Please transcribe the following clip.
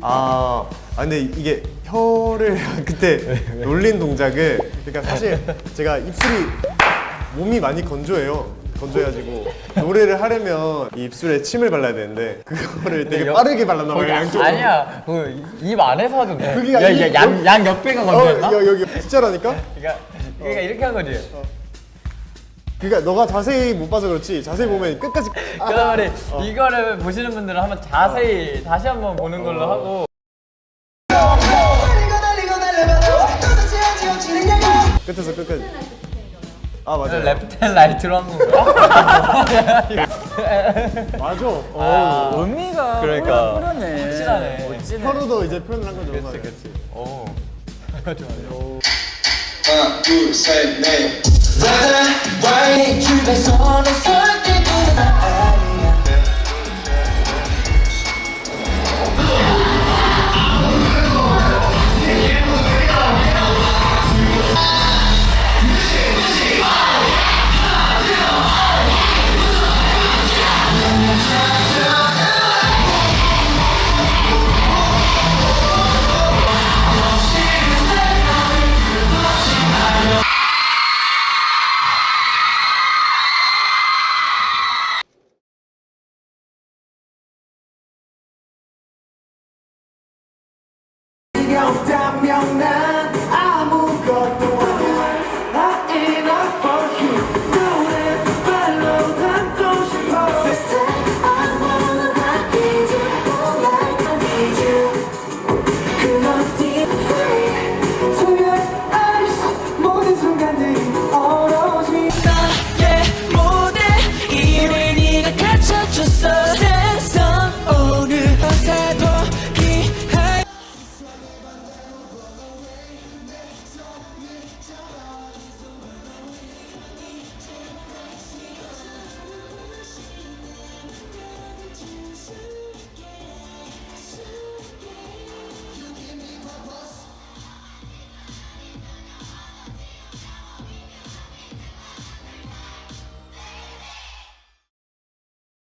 아, 아 근데 이게 혀를 그때 놀린 동작을 그러니까 사실 제가 입술이 몸이 많이 건조해요. 건조해가지고 노래를 하려면 이 입술에 침을 발라야 되는데 그거를 되게 여- 빠르게 발랐나 봐요 양쪽으로. 아니야 그입 안에서 하던데 그게 야, 아니- 야, 양, 양 옆에가 어, 건조했나? 여, 여기 진짜라니까? 그러니까, 그러니까 이렇게 한 거지 그러니까 너가 자세히 못 봐서 그렇지 자세히 보면 끝까지 그다음에 이거를 보시는 분들은 한번 자세히 다시 한번 보는 걸로 하고 끝에서 끝까지. 아 맞아. 레프트 앤 라이트로 한 건가? 맞아. 아, 어, 의미가 그러니까. 그러네. 확실하네 혀로도 이제 표현을 한 거죠. 그치 그치 오 하나 둘셋넷 Why did you be sun? 없다면 난